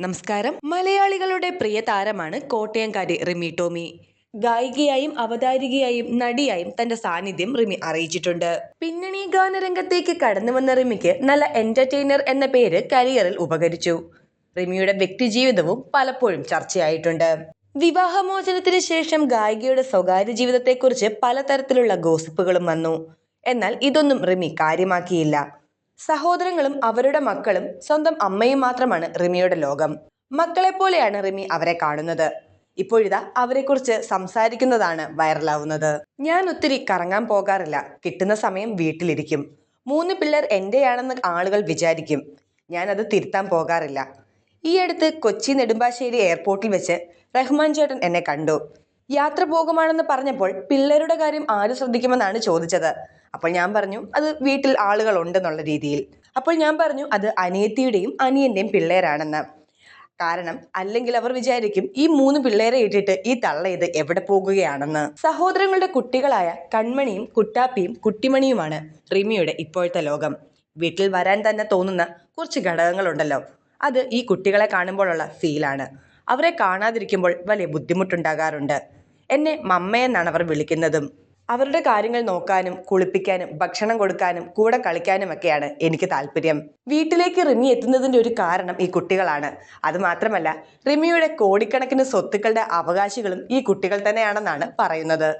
നമസ്കാരം. മലയാളികളുടെ പ്രിയ താരമാണ് കോട്ടയംകാരി റിമി ടോമി. ഗായികയായും അവതാരികയായും നടിയായും തന്റെ സാന്നിധ്യം റിമി അറിയിച്ചിട്ടുണ്ട്. പിന്നണി ഗാനരംഗത്തേക്ക് കടന്നു വന്ന റിമിക്ക് നല്ല എന്റർടൈനർ എന്ന പേര് കരിയറിൽ ഉപകരിച്ചു. റിമിയുടെ വ്യക്തിജീവിതവും പലപ്പോഴും ചർച്ചയായിട്ടുണ്ട്. വിവാഹമോചനത്തിന് ശേഷം ഗായികയുടെ സ്വകാര്യ ജീവിതത്തെക്കുറിച്ച് പലതരത്തിലുള്ള ഗോസിപ്പുകളും വന്നു. എന്നാൽ ഇതൊന്നും റിമി കാര്യമാക്കിയില്ല. സഹോദരങ്ങളും അവരുടെ മക്കളും സ്വന്തം അമ്മയും മാത്രമാണ് റിമിയുടെ ലോകം. മക്കളെ പോലെയാണ് റിമി അവരെ കാണുന്നത്. ഇപ്പോഴിതാ അവരെക്കുറിച്ച് സംസാരിക്കുന്നതാണ് വൈറലാവുന്നത്. ഞാൻ ഒത്തിരി കറങ്ങാൻ പോകാറില്ല. കിട്ടുന്ന സമയം വീട്ടിലിരിക്കും. മൂന്ന് പിള്ളേർ എന്റെയാണെന്ന് ആളുകൾ വിചാരിക്കും. ഞാൻ അത് തിരുത്താൻ പോകാറില്ല. ഈ അടുത്ത് കൊച്ചി നെടുമ്പാശ്ശേരി എയർപോർട്ടിൽ വെച്ച് റഹ്മാൻ ചേട്ടൻ എന്നെ കണ്ടു. യാത്ര പോകുമാണെന്ന് പറഞ്ഞപ്പോൾ പിള്ളേരുടെ കാര്യം ആര് ശ്രദ്ധിക്കുമെന്നാണ് ചോദിച്ചത്. അപ്പോൾ ഞാൻ പറഞ്ഞു അത് വീട്ടിൽ ആളുകളുണ്ടെന്നുള്ള രീതിയിൽ. അപ്പോൾ ഞാൻ പറഞ്ഞു അത് അനിയത്തിയുടെയും അനിയന്റെയും പിള്ളേരാണെന്ന്. കാരണം അല്ലെങ്കിൽ അവർ വിചാരിക്കും ഈ മൂന്ന് പിള്ളേരെ ഇട്ടിട്ട് ഈ തള്ള ഇത് എവിടെ പോകുകയാണെന്ന്. സഹോദരങ്ങളുടെ കുട്ടികളായ കൺമണിയും കുട്ടാപ്പിയും കുട്ടിമണിയുമാണ് റിമിയുടെ ഇപ്പോഴത്തെ ലോകം. വീട്ടിൽ വരാൻ തന്നെ തോന്നുന്ന കുറച്ച് ഘടകങ്ങളുണ്ടല്ലോ. അത് ഈ കുട്ടികളെ കാണുമ്പോഴുള്ള ഫീലാണ് അവരെ കാണാതിരിക്കുമ്പോൾ വലിയ ബുദ്ധിമുട്ടുണ്ടാകാറുണ്ട്. എന്നെ മമ്മയെന്നാണ് അവർ വിളിക്കുന്നതും. അവരുടെ കാര്യങ്ങൾ നോക്കാനും കുളിപ്പിക്കാനും ഭക്ഷണം കൊടുക്കാനും കൂടെ കളിക്കാനും ഒക്കെയാണ് എനിക്ക് താല്പര്യം. വീട്ടിലേക്ക് റിമി എത്തുന്നതിന്റെ ഒരു കാരണം ഈ കുട്ടികളാണ്. അത് മാത്രമല്ല റിമിയുടെ കോടിക്കണക്കിന് സ്വത്തുക്കളുടെ അവകാശികളും ഈ കുട്ടികൾ തന്നെയാണെന്നാണ് പറയുന്നത്.